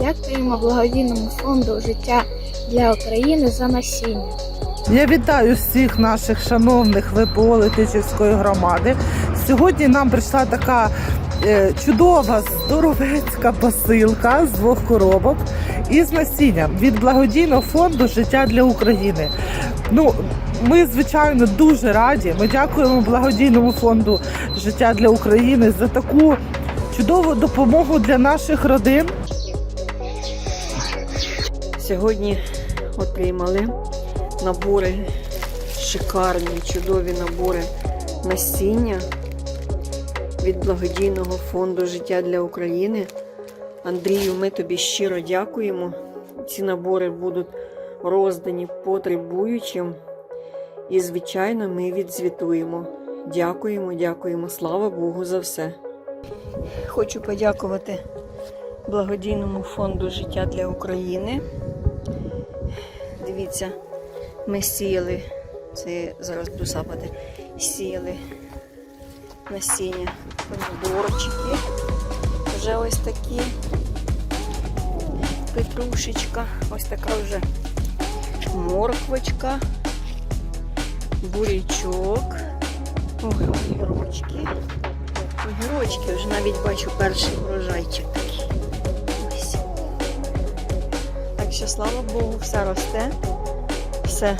Дякуємо благодійному фонду життя для України за насіння. Я вітаю всіх наших шановних ВПО Летичівської громади. Сьогодні нам прийшла така чудова, здоровецька посилка з двох коробок із насінням від благодійного фонду Життя для України. Ну, ми, звичайно, дуже раді. Ми дякуємо благодійному фонду Життя для України за таку чудову допомогу для наших родин. Сьогодні отримали набори, шикарні, чудові набори насіння від благодійного фонду Життя для України. Андрію, ми тобі щиро дякуємо. Ці набори будуть роздані потребуючим. І, звичайно, ми відзвітуємо. Дякуємо, дякуємо. Слава Богу за все. Хочу подякувати благодійному фонду Життя для України. Дивіться, ми сіяли, це зараз буду сапати, сіяли насіння помідорчики. Вже ось такі. Петрушечка, ось така вже морквочка, бурячок, огірочки. Огірочки, вже навіть бачу перший врожайчик такий. Ось. Так що, слава Богу, все росте, все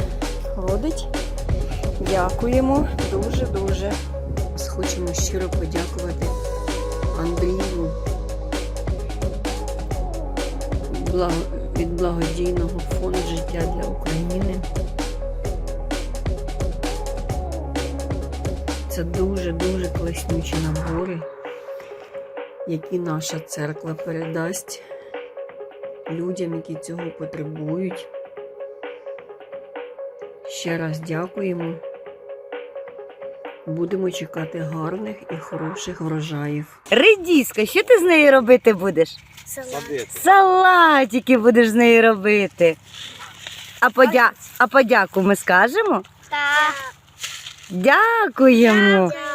родить. Дякуємо дуже-дуже. Хочемо щиро подякувати Андрію від благодійного фонду життя для України. Це дуже-дуже класнючі набори, які наша церква передасть людям, які цього потребують. Ще раз дякуємо. Будемо чекати гарних і хороших врожаїв. Редіска, що ти з нею робити будеш? Салатики будеш з нею робити. А, подя... а подяку ми скажемо? Так. Дякуємо. Дякую.